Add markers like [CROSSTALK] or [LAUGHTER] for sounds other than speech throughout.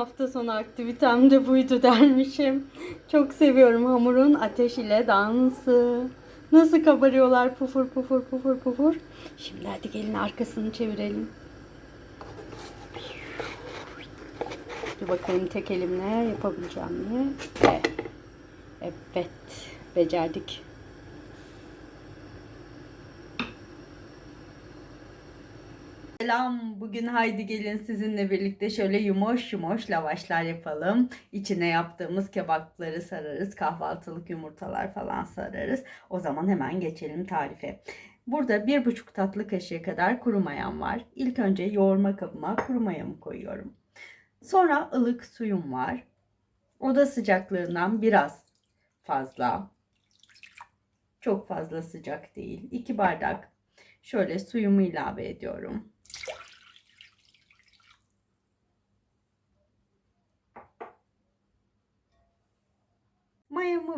Hafta sonu aktivitem de buydu dermişim. Çok seviyorum hamurun ateş ile dansı. Nasıl kabarıyorlar pufur pufur pufur pufur. Şimdi hadi gelin arkasını çevirelim. Dur bakayım tek elimle yapabileceğim mi? Evet. Becerdik. Selam. Bugün haydi gelin sizinle birlikte şöyle yumuş yumuş lavaşlar yapalım. İçine yaptığımız kebapları sararız. Kahvaltılık yumurtalar falan sararız. O zaman hemen geçelim tarife. Burada bir buçuk tatlı kaşığı kadar kuru mayam var. İlk önce yoğurma kabıma kuru mayamı koyuyorum. Sonra ılık suyum var. Oda sıcaklığından biraz fazla. Çok fazla sıcak değil. 2 bardak şöyle suyumu ilave ediyorum.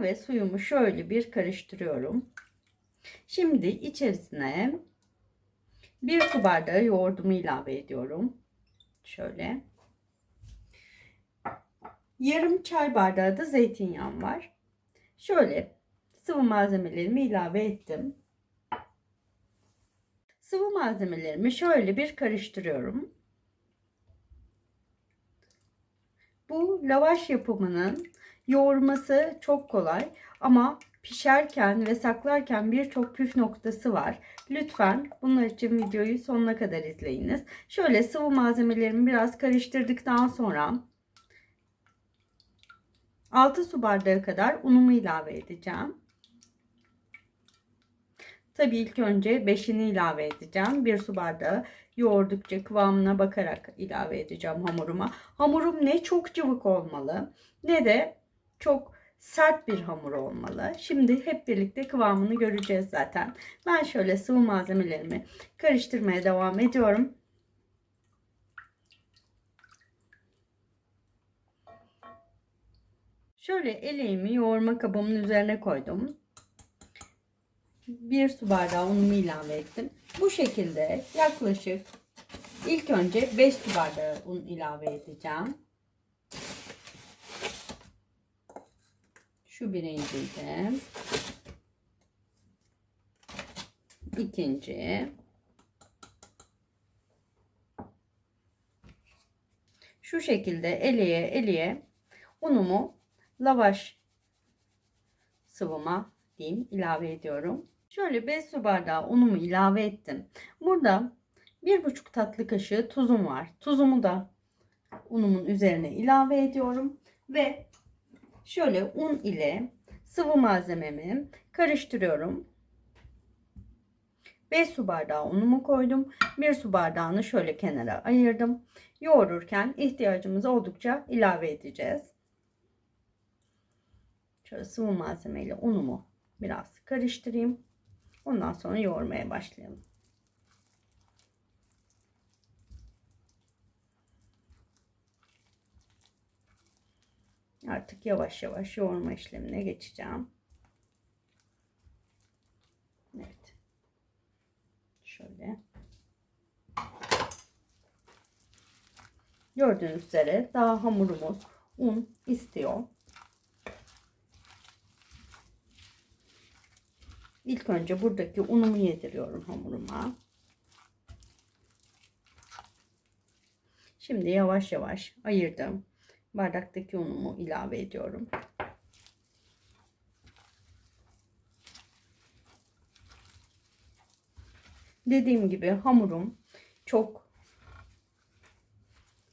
Ve suyumu şöyle bir karıştırıyorum. Şimdi içerisine bir su bardağı yoğurdumu ilave ediyorum. Şöyle. Yarım çay bardağı da zeytinyağım var. Şöyle sıvı malzemelerimi ilave ettim. Sıvı malzemelerimi şöyle bir karıştırıyorum. Bu lavaş yapımının yoğurması çok kolay ama pişerken ve saklarken birçok püf noktası var. Lütfen bunlar için videoyu sonuna kadar izleyiniz. Şöyle sıvı malzemelerimi biraz karıştırdıktan sonra 6 su bardağı kadar unumu ilave edeceğim. Tabii ilk önce 5'ini ilave edeceğim. 1 su bardağı yoğurdukça kıvamına bakarak ilave edeceğim hamuruma. Hamurum ne çok cıvık olmalı ne de çok sert bir hamur olmalı. Şimdi hep birlikte kıvamını göreceğiz zaten. Ben şöyle sıvı malzemelerimi karıştırmaya devam ediyorum. Şöyle eleğimi yoğurma kabımın üzerine koydum. Bir su bardağı unumu ilave ettim. Bu şekilde yaklaşık ilk önce 5 su bardağı un ilave edeceğim. Şu birinciydi. İkinci. Şu şekilde eleye eleye unumu lavaş sıvıma diyeyim ilave ediyorum. Şöyle 5 su bardağı unumu ilave ettim. Burada 1,5 tatlı kaşığı tuzum var. Tuzumu da unumun üzerine ilave ediyorum ve şöyle un ile sıvı malzememi karıştırıyorum. 5 su bardağı unumu koydum. 1 su bardağını şöyle kenara ayırdım. Yoğururken ihtiyacımız oldukça ilave edeceğiz. Şöyle sıvı malzemeyle unumu biraz karıştırayım. Ondan sonra yoğurmaya başlayalım. Artık yavaş yavaş yoğurma işlemine geçeceğim. Evet. Şöyle. Gördüğünüz üzere daha hamurumuz un istiyor. İlk önce buradaki unumu yediriyorum hamuruma. Şimdi yavaş yavaş ayırdım. Bardaktaki unumu ilave ediyorum. Dediğim gibi hamurum çok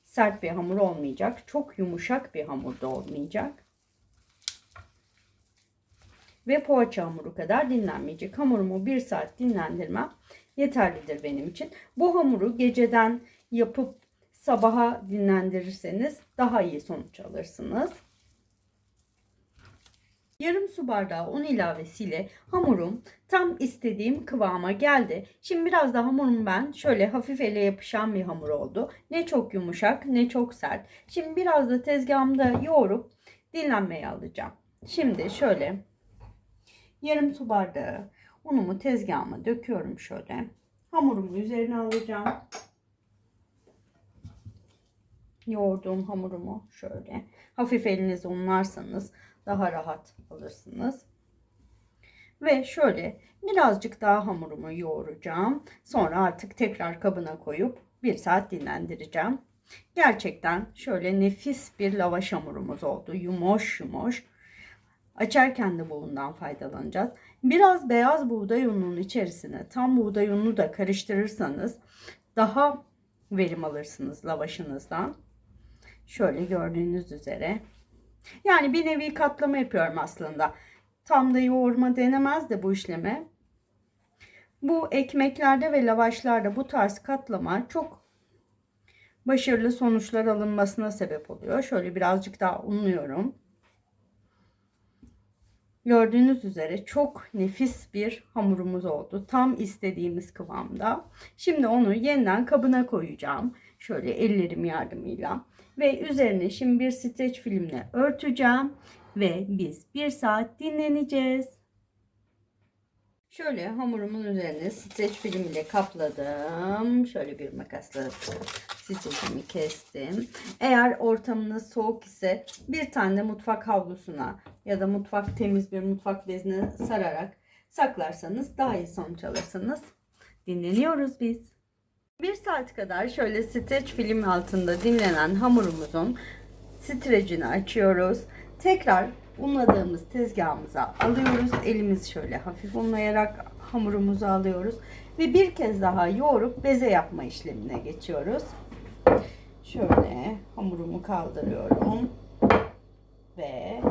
sert bir hamur olmayacak. Çok yumuşak bir hamur da olmayacak ve poğaça hamuru kadar dinlenmeyecek. Hamurumu bir saat dinlendirmem yeterlidir benim için. Bu hamuru geceden yapıp sabaha dinlendirirseniz daha iyi sonuç alırsınız. Yarım su bardağı un ilavesiyle hamurum tam istediğim kıvama geldi. Şimdi biraz da hamurum ben şöyle hafif ele yapışan bir hamur oldu. Ne çok yumuşak ne çok sert. Şimdi biraz da tezgahımda yoğurup dinlenmeye alacağım. Şimdi şöyle yarım su bardağı unumu tezgahıma döküyorum şöyle. Hamurumu üzerine alacağım. Yoğurduğum hamurumu şöyle hafif elinizi unlarsanız daha rahat alırsınız. Ve şöyle birazcık daha hamurumu yoğuracağım. Sonra artık tekrar kabına koyup bir saat dinlendireceğim. Gerçekten şöyle nefis bir lavaş hamurumuz oldu. Yumoş yumoş. Açarken de bundan faydalanacağız. Biraz beyaz buğday ununun içerisine tam buğday ununu da karıştırırsanız daha verim alırsınız lavaşınızdan. Şöyle gördüğünüz üzere. Yani bir nevi katlama yapıyorum aslında. Tam da yoğurma denemez de bu işleme. Bu ekmeklerde ve lavaşlarda bu tarz katlama çok başarılı sonuçlar alınmasına sebep oluyor. Şöyle birazcık daha unluyorum. Gördüğünüz üzere çok nefis bir hamurumuz oldu. Tam istediğimiz kıvamda. Şimdi onu yeniden kabına koyacağım. Şöyle ellerim yardımıyla. Ve üzerine şimdi bir streç filmle örteceğim. Ve biz bir saat dinleneceğiz. Şöyle hamurumun üzerine streç film ile kapladım. Şöyle bir makasla streçimi kestim. Eğer ortamınız soğuk ise bir tane mutfak havlusuna ya da mutfak temiz bir mutfak bezine sararak saklarsanız daha iyi sonuç alırsınız. Dinleniyoruz biz. Bir saat kadar şöyle streç film altında dinlenen hamurumuzun streçini açıyoruz. Tekrar unladığımız tezgahımıza alıyoruz. Elimiz şöyle hafif unlayarak hamurumuzu alıyoruz. Ve bir kez daha yoğurup beze yapma işlemine geçiyoruz. Şöyle hamurumu kaldırıyorum. Ve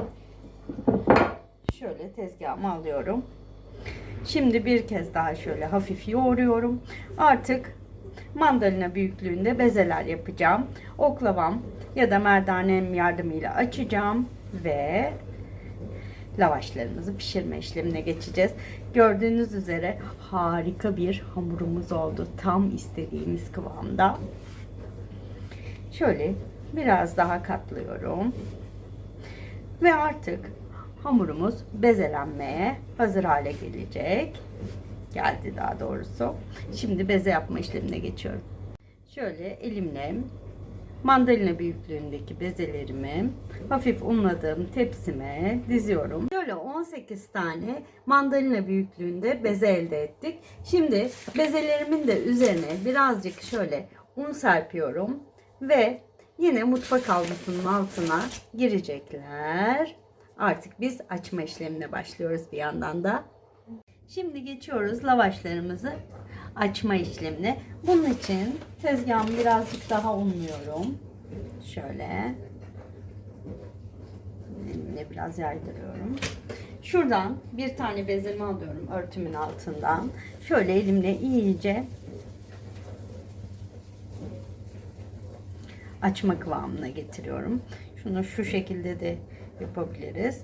şöyle tezgahıma alıyorum. Şimdi bir kez daha şöyle hafif yoğuruyorum. Artık mandalina büyüklüğünde bezeler yapacağım. Oklavam ya da merdanem yardımıyla açacağım ve lavaşlarımızı pişirme işlemine geçeceğiz. Gördüğünüz üzere harika bir hamurumuz oldu. Tam istediğimiz kıvamda. Şöyle biraz daha katlıyorum. Ve artık hamurumuz bezelenmeye hazır hale gelecek. Geldi daha doğrusu. Şimdi beze yapma işlemine geçiyorum. Şöyle elimle mandalina büyüklüğündeki bezelerimi hafif unladığım tepsime diziyorum. Böyle 18 tane mandalina büyüklüğünde beze elde ettik. Şimdi bezelerimin de üzerine birazcık şöyle un serpiyorum ve yine mutfak havlusunun altına girecekler. Artık biz açma işlemine başlıyoruz bir yandan da. Şimdi geçiyoruz lavaşlarımızı açma işlemine. Bunun için tezgahımı birazcık daha unluyorum. Şöyle. Elimle biraz yaydırıyorum. Şuradan bir tane bezemi alıyorum örtümün altından. Şöyle elimle iyice açma kıvamına getiriyorum. Şunu şu şekilde de yapabiliriz.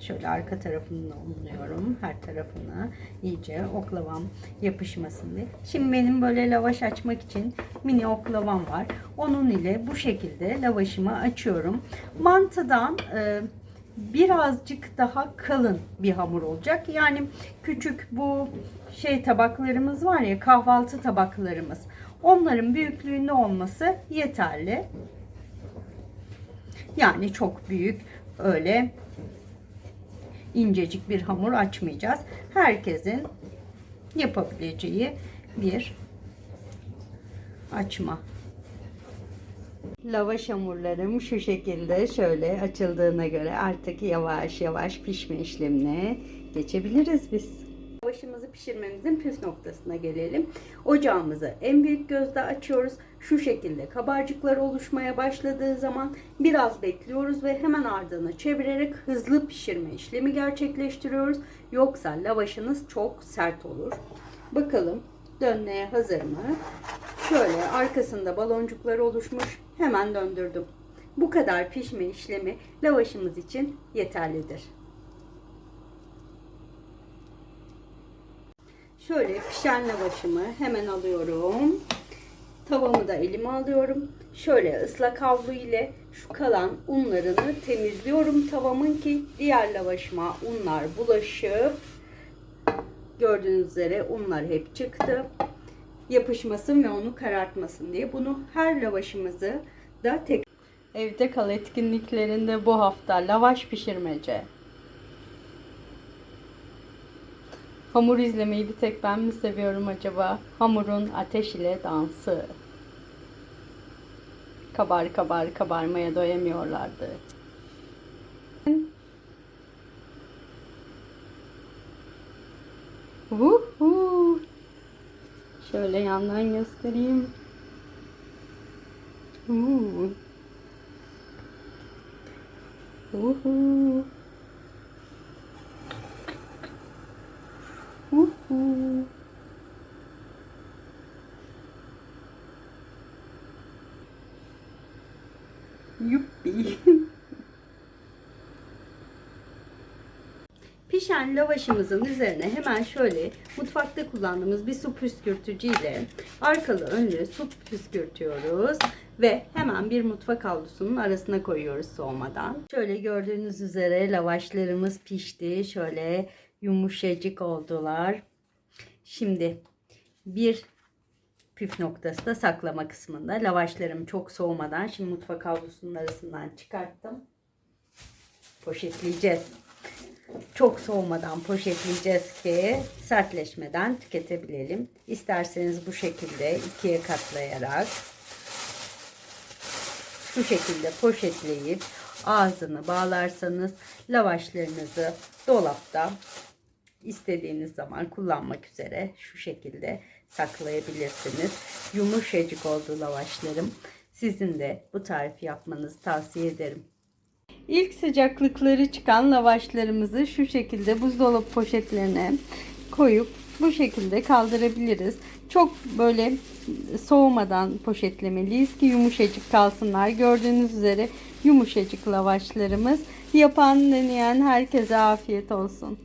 Şöyle arka tarafını unluyorum. Her tarafını iyice oklavam yapışmasın diye. Şimdi benim böyle lavaş açmak için mini oklavam var. Onun ile bu şekilde lavaşımı açıyorum. Mantıdan e, birazcık daha kalın bir hamur olacak. Yani küçük bu şey tabaklarımız var ya kahvaltı tabaklarımız. Onların büyüklüğünde olması yeterli. Yani çok büyük öyle incecik bir hamur açmayacağız. Herkesin yapabileceği bir açma. Lavaş hamurlarım şu şekilde şöyle açıldığına göre artık yavaş yavaş pişme işlemine geçebiliriz biz. Lavaşımızı pişirmemizin püf noktasına gelelim. Ocağımızı en büyük gözde açıyoruz. Şu şekilde kabarcıklar oluşmaya başladığı zaman biraz bekliyoruz ve hemen ardına çevirerek hızlı pişirme işlemi gerçekleştiriyoruz. Yoksa lavaşınız çok sert olur. Bakalım dönmeye hazır mı? Şöyle arkasında baloncuklar oluşmuş. Hemen döndürdüm. Bu kadar pişme işlemi lavaşımız için yeterlidir. Şöyle pişen lavaşımı hemen alıyorum. Tavamı da elime alıyorum. Şöyle ıslak havlu ile şu kalan unlarını temizliyorum tavamın ki diğer lavaşıma unlar bulaşıp gördüğünüz üzere unlar hep çıktı. Yapışmasın ve onu karartmasın diye. Bunu her lavaşımızı da tek Evde kal etkinliklerinde bu hafta lavaş pişirmece. Hamur izlemeyi bir tek ben mi seviyorum acaba? Hamurun ateş ile dansı. Kabar kabar kabarmaya doyamıyorlardı. Vuhu. Şöyle yandan göstereyim. Uhu. Uhu. Uhu. [LAUGHS] Pişen lavaşımızın üzerine hemen şöyle mutfakta kullandığımız bir su püskürtücü ile arkalı önlü su püskürtüyoruz ve hemen bir mutfak havlusunun arasına koyuyoruz soğumadan. Şöyle gördüğünüz üzere lavaşlarımız pişti. Şöyle yumuşacık oldular. Şimdi bir püf noktası da saklama kısmında. Lavaşlarım çok soğumadan şimdi mutfak havlusunun arasından çıkarttım. Poşetleyeceğiz çok soğumadan poşetleyeceğiz ki sertleşmeden tüketebilelim. İsterseniz bu şekilde ikiye katlayarak şu şekilde poşetleyip ağzını bağlarsanız lavaşlarınızı dolapta istediğiniz zaman kullanmak üzere şu şekilde saklayabilirsiniz. Yumuşacık oldu lavaşlarım. Sizin de bu tarifi yapmanızı tavsiye ederim. İlk sıcaklıkları çıkan lavaşlarımızı şu şekilde buzdolabı poşetlerine koyup bu şekilde kaldırabiliriz. Çok böyle soğumadan poşetlemeliyiz ki yumuşacık kalsınlar. Gördüğünüz üzere yumuşacık lavaşlarımız. Yapan deneyen herkese afiyet olsun.